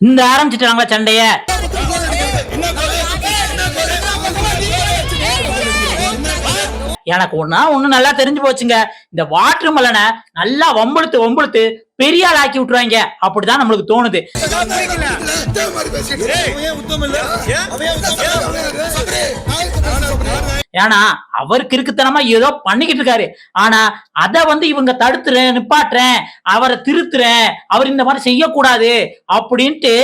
இந்த ஆரம்பிச்சிட்டாங்களா சண்டைய எனக்கு ஒண்ணா ஒண்ணு நல்லா தெரிஞ்சு போச்சுங்க இந்த வாட்டர் மலனை நல்லா வம்புழுத்து வம்புழுத்து பெரிய ஆள் ஆக்கி விட்டுருவாங்க அப்படிதான் நம்மளுக்கு தோணுது ஏன்னா அவருக்கு கிறுக்குத்தனமா ஏதோ பண்ணிக்கிட்டு இருக்காரு. ஆனா அதை வந்து இவங்க தடுத்துறேன் நிப்பாட்டுறேன் அவரை திருத்துறேன் அவர் இந்த மாதிரி செய்யக்கூடாது அப்படின்ட்டு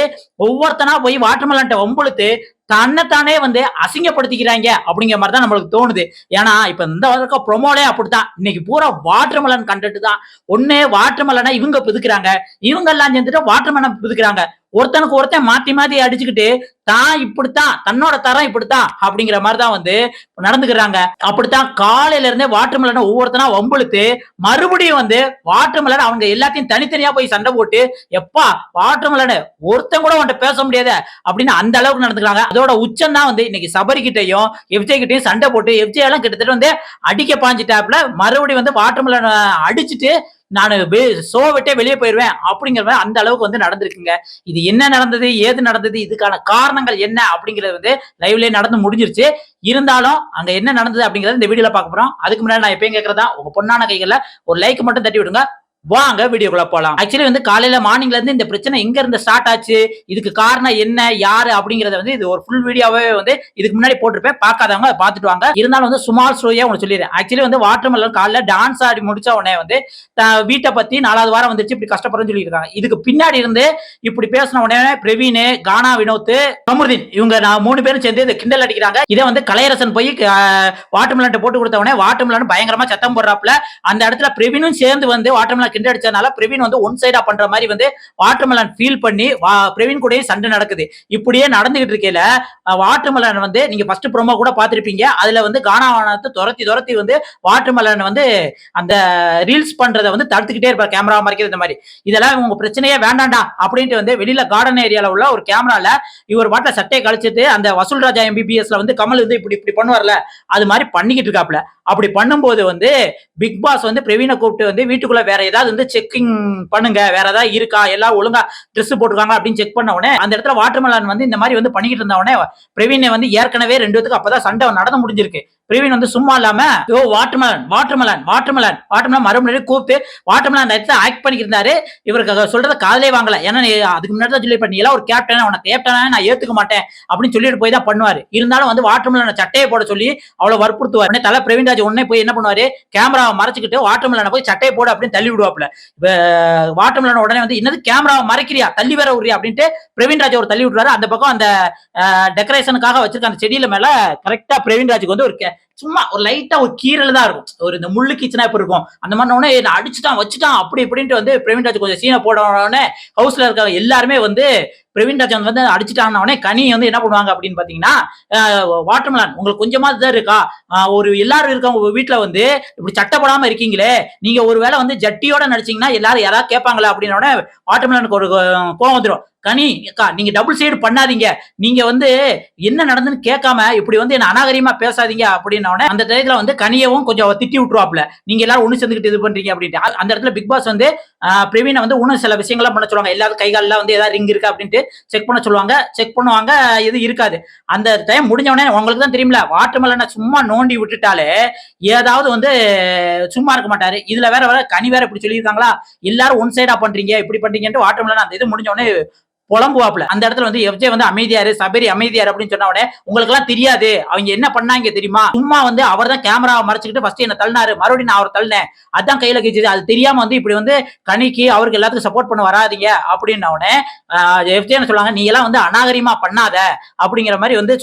ஒவ்வொருத்தனா போய் வாட்டர்மெலன்ட்ட வம்புழுத்து தன்னைத்தானே வந்து அசிங்கப்படுத்திக்கிறாங்க அப்படிங்கிற மாதிரி தான் நம்மளுக்கு தோணுது. ஏன்னா இப்ப இந்த இருக்க ப்ரொமோலே அப்படித்தான். இன்னைக்கு பூரா வாட்டர்மலன் கண்டென்ட் தான். ஒன்னே வாட்டர்மெலனை இவங்க புதுக்குறாங்க. இவங்க எல்லாம் சேர்ந்துட்டு வாட்டர்மெலன் புதுக்கிறாங்க. ஒருத்தனுக்கு ஒருத்தன் மாத்தி மாத்தி அடிச்சுக்கிட்டு தான் இப்படித்தான் தன்னோட தரம் இப்படித்தான் அப்படிங்கிற மாதிரி தான் வந்து நடந்துக்கிறாங்க. அப்படித்தான் காலையில இருந்தே வாட்டர்மெலனை ஒவ்வொருத்தனா வம்புழுத்து மறுபடியும் வந்து வாட்டர்மெலன் அவங்க எல்லாத்தையும் தனித்தனியா போய் சண்டை போட்டு எப்பா வாட்டர்மெலனு ஒருத்தன் கூட உன்கிட்ட பேச முடியாத அப்படின்னு அந்த அளவுக்கு நடந்துக்கிறாங்க. அதோட உச்சம் தான் வந்து இன்னைக்கு சபரி கிட்டையும் எஃப்ஜே கிட்டையும் சண்டை போட்டு எஃப்ஜே எல்லாம் கிட்டத்தட்ட வந்து அடிக்க பாஞ்சிட்டாப்ல மறுபடியும் வந்து வாட்டர்மெலன் அடிச்சுட்டு நான் ஷோ விட்டே வெளியே போயிடுவேன் அப்படிங்கிற மாதிரி அந்த அளவுக்கு வந்து நடந்திருக்குங்க. இது என்ன நடந்தது ஏது நடந்தது இதுக்கான காரணம் காரணங்கள் என்ன அப்படிங்கிறது வந்து லைவ்லயே நடந்து முடிஞ்சிருச்சு. இருந்தாலும் அங்க என்ன நடந்தது அப்படிங்கறத இந்த வீடியோல பார்க்க போறோம். அதுக்கு முன்னாடி நான் எப்பயும் கேட்கறதா உங்க பொண்ணான கைகள்ல ஒரு லைக் மட்டும் தட்டி விடுங்க வாங்க வீடியோக்குள்ள போலாம். ஆக்சுவலி வந்து காலையில மார்னிங்ல இருந்து இந்த பிரச்சனை எங்க இருந்து ஸ்டார்ட் ஆச்சு. இதுக்கு காரணம் என்ன யாரு அப்படிங்கறத வந்து இது ஒரு ஃபுல் வீடியோவே வந்து இதுக்கு முன்னாடி போட்டிருப்பேன். பார்க்காதவங்க அதை பார்த்துட்டு வாங்க. இருந்தாலும் வந்து சுமார் ஸ்டோரியா உங்களுக்கு சொல்லிடுறேன். ஆக்சுவலி வந்து வாட்டர் மெலன் காலைல டான்ஸ் ஆடி முடிச்ச உடனே வந்து வீட்டை பத்தி நாலாவது வாரம் வந்துச்சு இப்படி கஷ்டப்படுறேன்னு சொல்லியிருக்காங்க. இதுக்கு பின்னாடி இருந்து இப்படி பேசின உடனே பிரவீன் கானா வினோத் கமருதீன் இவங்க நான் மூணு பேரும் சேர்ந்து இந்த கிண்டல் அடிக்கிறாங்க. இதை வந்து கலையரசன் போய் வாட்டர் மெலன் போட்டு கொடுத்த உடனே வாட்டர் மெலன் பயங்கரமா சத்தம் போடுறாப்புல. அந்த இடத்துல பிரவீனும் சேர்ந்து வந்து வாட்டர் கிண்டல் அடிச்சதுனால பிரவீன் வந்து ஒன் சைடா பண்ற மாதிரி வந்து வாட்டர் மெலன் ஃபீல் பண்ணி வா- பிரவீன் கூடயும் சண்டை நடக்குது. இப்படியே நடந்துகிட்டு இருக்கையில வாட்டர்மெலன் வந்து நீங்க ஃபர்ஸ்ட் ப்ரோமோ கூட பார்த்திருப்பீங்க. அதுல வந்து கானாவானத்தை துரத்தி துரத்தி வந்து வாட்டர் மெலன் வந்து அந்த ரீல்ஸ் பண்றதை வந்து தடுத்துக்கிட்டே இருப்பார் கேமரா மறைக்கிறது இந்த மாதிரி. இதெல்லாம் உங்க பிரச்சனையே வேண்டாண்டா அப்படின்ட்டு வந்து வெளியில கார்டன் ஏரியால உள்ள ஒரு கேமரால இவர் பாட்டில் சட்டையை கழிச்சிட்டு அந்த வசூல் ராஜா எம்பிபிஎஸ்ல வந்து கமல் வந்து இப்படி இப்படி பண்ணுவார்ல அது மாதிரி பண்ணிக்கிட்டு இருக்காப்ல அப்படி பண்ணும்போது வந்து பிக் பாஸ் வந்து பிரவீனை கூப்பிட்டு வந்து வீட்டுக்குள்ள வேற ஏதாவது வந்து செக்கிங் பண்ணுங்க. வேற ஏதாவது இருக்கா? எல்லாம் ஒழுங்கா ட்ரெஸ் போட்டுருக்காங்க அப்படின்னு செக் பண்ண உடனே அந்த இடத்துல வாட்டர்மெலன் வந்து இந்த மாதிரி வந்து பண்ணிக்கிட்டு இருந்த உடனே பிரவீனை வந்து ஏற்கனவே ரெண்டு பேத்துக்கு அப்பதான் சண்டை நடந்து முடிஞ்சிருக்கு. பிரவீன் வந்து சும்மா இல்லாம ஓ வாட்டர்மெலன் வாட்டர்மெலன் வாட்டர்மெலன் வாட்டர்மெலன் மறுபடியும் கூப்பிட்டு வாட்டர்மெலன் அந்த இடத்துல ஆக்ட் பண்ணிக்கிருந்தாரு இவருக்கு சொல்றத காதலே வாங்கல. ஏன்னா அதுக்கு முன்னாடி தான் சொல்லி பண்ணி ஒரு கேப்டன் உனக்கு கேப்டனா நான் ஏத்துக்க மாட்டேன். அப்படின்னு சொல்லிட்டு போய் தான் பண்ணுவாரு. இருந்தாலும் வந்து வாட்டர்மெலனை சட்டையை போட சொல்லி அவ்வளவு வற்புறுத்துவார். தலை தலை பிரவீன்ராஜ் உடனே போய் என்ன பண்ணுவாரு? கேமராவை மறைச்சிக்கிட்டு வாட்டர்மெலனை போய் சட்டையை போடு அப்படின்னு தள்ளி விடுவாப்ல வாட்டர்மெலன் உடனே வந்து என்னது கேமராவை மறைக்கிறியா? தள்ளி வேற விடுறியா? அப்படின்ட்டு பிரவீன்ராஜ் ஒரு தள்ளி விட்டுறாரு. அந்த பக்கம் அந்த டெக்கரேஷனுக்காக வச்சிருக்க அந்த செடியில மேல கரெக்டா பிரவீன்ராஜுக்கு வந்து ஒரு கே- சும்மா ஒரு லைட்டா ஒரு கீரல் தான் இருக்கும். ஒரு இந்த முள்ளு கீச்சனா இப்ப இருக்கும்? அந்த மாதிரி உடனே அடிச்சுட்டான் வச்சுட்டான் அப்படி இப்படின்ட்டு வந்து பிரவீன்ராஜ் கொஞ்சம் சீனை போட உடனே ஹவுஸ்ல இருக்க எல்லாருமே வந்து பிரவீன்ராஜ் வந்து அடிச்சுட்டாங்கன்னா கனி வந்து என்ன பண்ணுவாங்க அப்படின்னு பாத்தீங்கன்னா வாட்டர்மெலன் உங்களுக்கு கொஞ்சமா தான் இருக்கா? ஒரு எல்லாரும் இருக்கவங்க உங்க வீட்டுல வந்து இப்படி சட்டப்படாம இருக்கீங்களே நீங்க ஒருவேளை வந்து ஜட்டியோட நடிச்சீங்கன்னா எல்லாரும் யாராவது கேட்பாங்களா அப்படின்னு உடனே வாட்டர்மெலனுக்கு ஒரு அஹ், கோவம் வந்துடும் கனி அக்கா நீங்க டபுள் சைடு பண்ணாதீங்க. நீங்க வந்து என்ன நடந்துன்னு கேட்காம இப்படி வந்து என்ன அநாகரிகமா பேசாதீங்க அப்படின்ன அந்த டயத்துல வந்து கனியவும் கொஞ்சம் திட்டி விட்டுருவாப்ல நீங்க எல்லாரும் ஒண்ணு சேர்ந்துக்கிட்டு இது பண்றீங்க அப்படின்ட்டு. அந்த இடத்துல பிக் பாஸ் வந்து பிரவீனை வந்து இன்னும் சில விஷயங்கள்லாம் பண்ண சொல்லுவாங்க. எல்லாரும் கைகாலெல்லாம் வந்து ஏதாவது ரிங் இருக்கா அப்படின்ட்டு செக் பண்ண சொல்லுவாங்க. செக் பண்ணுவாங்க இது இருக்காது. அந்த டைம் முடிஞ்சவொடனே உங்களுக்கு தான் தெரியுமில வாட்டர்மெலனை சும்மா நோண்டி விட்டுட்டாலே ஏதாவது வந்து சும்மா இருக்க மாட்டாரு. இதுல வேற வேற கனி வேற இப்படி சொல்லியிருக்காங்களா? எல்லாரும் ஒன் சைடா பண்றீங்க இப்படி பண்றீங்கன்ட்டு வாட்டர்மெலன் அந்த இது முடிஞ்சவொடனே புலம்புவாப்புல. அந்த இடத்துல வந்து எஃப்ஜே வந்து அமைதியாரு சபரி அமைதியாரு அப்படின்னு சொன்ன உடனே உங்களுக்கு எல்லாம் தெரியாது. அவங்க என்ன பண்ணாங்க தெரியுமா? சும்மா வந்து அவர் தான் கேமராவை மறைச்சிக்கிட்டு ஃபர்ஸ்ட் என்ன தள்ளினாரு. மறுபடியும் நான் அவர் தள்ளினேன். அதான் கையில கிச்சது அது தெரியாம வந்து இப்படி வந்து கனிக்கு அவருக்கு எல்லாத்துக்கும் சப்போர்ட் பண்ண வராதீங்க. அப்படின்ன உடனே எஃப்ஜே என்ன சொல்லுவாங்க நீ எல்லாம் வந்து அநாகரிகமா பண்ணாத. அப்படிங்கிற மாதிரி வந்து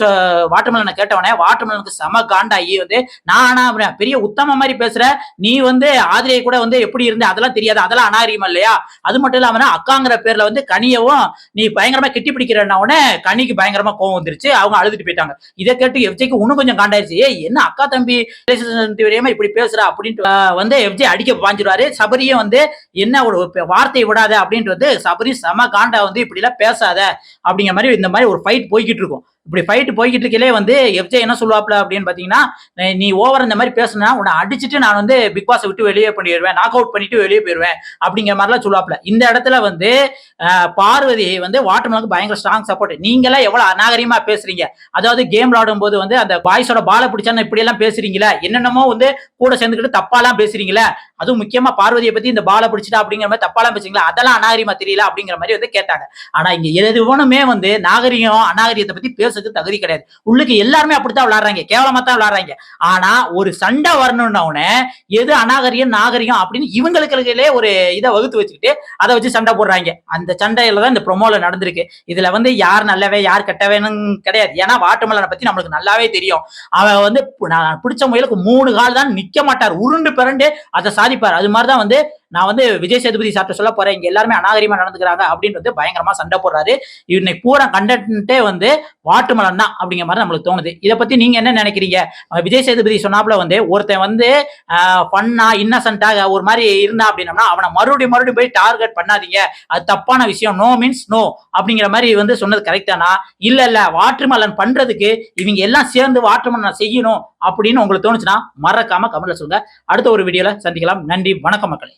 வாட்டர்மெலனை கேட்டவனே வாட்டர்மெலனுக்கு செம காண்டாகி வந்து நான் ஆனா பெரிய உத்தம மாதிரி பேசுற. நீ வந்து ஆதிரியை கூட வந்து எப்படி இருந்த அதெல்லாம் தெரியாது. அதெல்லாம் அநாகரிகம் இல்லையா? அது மட்டும் இல்லாம அக்காங்கிற பேர்ல வந்து கனியவும் நீ பயங்கரமா கெட்டி பிடிக்கிறன உடனே கனிக்கு பயங்கரமா கோவம் வந்துருச்சு. அவங்க அழுதுட்டு போயிட்டாங்க. இதை கேட்டு எஃப்ஜேக்கு இன்னும் கொஞ்சம் காண்டாயிருச்சு. ஏ என்ன அக்கா தம்பி? தெரியாம இப்படி பேசுறா அப்படின்ட்டு வந்து எஃப்ஜே அடிக்க பாஞ்சிருவாரு சபரியும் வந்து என்ன ஒரு வார்த்தையை வார்த்தை விடாத அப்படின்ட்டு வந்து சபரி செம காண்டா வந்து இப்படி எல்லாம் பேசாத அப்படிங்கிற மாதிரி இந்த மாதிரி ஒரு ஃபைட் போய்கிட்டு இருக்கும். இப்படி ஃபைட்டு போய்கிட்டு இருக்கலே வந்து எஃப்ஜே என்ன சொல்லுவாப்ல அப்படின்னு பார்த்தீங்கன்னா "நீ- ஓவர் இந்த மாதிரி பேசுனா உன்னை அடிச்சுட்டு நான் வந்து பிக் பாஸ் விட்டு வெளியே பண்ணிடுவேன் நாக் அவுட் பண்ணிட்டு வெளியே போயிடுவேன். அப்படிங்கிற மாதிரிலாம் சொல்லுவாப்ல இந்த இடத்துல வந்து பார்வதி வந்து வாட்டர்மலுக்கு பயங்கர ஸ்ட்ராங் சப்போர்ட் நீங்களாம் எவ்வளோ அநாகரிகமா பேசுறீங்க? அதாவது கேம் விளாடும் போது வந்து அந்த பாய்ஸோட பாலை பிடிச்சான்னு இப்படி எல்லாம் பேசுறீங்களா? என்னென்னமோ வந்து கூட சேர்ந்துக்கிட்டு தப்பாலாம் பேசுறீங்களா? அதுவும் முக்கியமா பார்வதியை பத்தி இந்த பாலை பிடிச்சிட்டா அப்படிங்கிற மாதிரி தப்பாலாம் பேசுறீங்களா? அதெல்லாம் அநாகரிகமா தெரியல அப்படிங்கிற மாதிரி வந்து கேட்டாங்க. ஆனா இங்க எதுவுமே வந்து நாகரிகம் அநாகரிகத்தை பத்தி பேசுறதுக்கு தகுதி கிடையாது. உள்ளுக்கு எல்லாருமே அப்படித்தான் விளையாடுறாங்க கேவலமா தான் விளையாடுறாங்க ஆனா ஒரு சண்டை வரணும்னு எது அநாகரிகம் நாகரிகம் அப்படின்னு இவங்களுக்குள்ளே ஒரு இதை வகுத்து வச்சுக்கிட்டு அதை வச்சு சண்டை போடுறாங்க. அந்த சண்டையில தான் இந்த ப்ரொமோல நடந்திருக்கு. இதுல வந்து யார் நல்லவே யார் கெட்டவேன்னு கிடையாது. ஏன்னா வாட்டுமலனை பத்தி நம்மளுக்கு நல்லாவே தெரியும். அவன் வந்து நான் பிடிச்ச முயலுக்கு மூணு கால் தான் நிக்க மாட்டார். உருண்டு பிறண்டு அதை சாதிப்பார். அது மாதிரி தான் வந்து நான் வந்து விஜய் சேதுபதி சாப்பிட்ட சொல்ல போறேன். இங்க எல்லாருமே அநாகரிகமா நடந்துக்கிறாங்க அப்படின்றது பயங்கரமா சண்டை போடுறாரு. இன்னைக்கு பூரா கண்டென்ட்டே வந்து வாட்டுமலன் தான் அப்படிங்கிற மாதிரி நம்மளுக்கு தோணுது. இதை பத்தி நீங்க என்ன நினைக்கிறீங்க? விஜய் சேதுபதி சொன்னாப்புல வந்து ஒருத்தன் வந்து பண்ணா இன்னசென்ட்டாக ஒரு மாதிரி இருந்தா அப்படின்னம்னா அவனை மறுபடியும் மறுபடியும் போய் டார்கெட் பண்ணாதீங்க. அது தப்பான விஷயம். நோ மீன்ஸ் நோ அப்படிங்கிற மாதிரி வந்து சொன்னது கரெக்டானா இல்ல இல்ல. வாட்டர்மலன் பண்றதுக்கு இவங்க எல்லாம் சேர்ந்து வாட்டர்மலன் செய்யணும் அப்படின்னு உங்களுக்கு தோணுச்சுன்னா மறக்காம கமெண்ட்ல சொல்லுங்க. அடுத்த ஒரு வீடியோல சந்திக்கலாம். நன்றி. வணக்கம் மக்களே.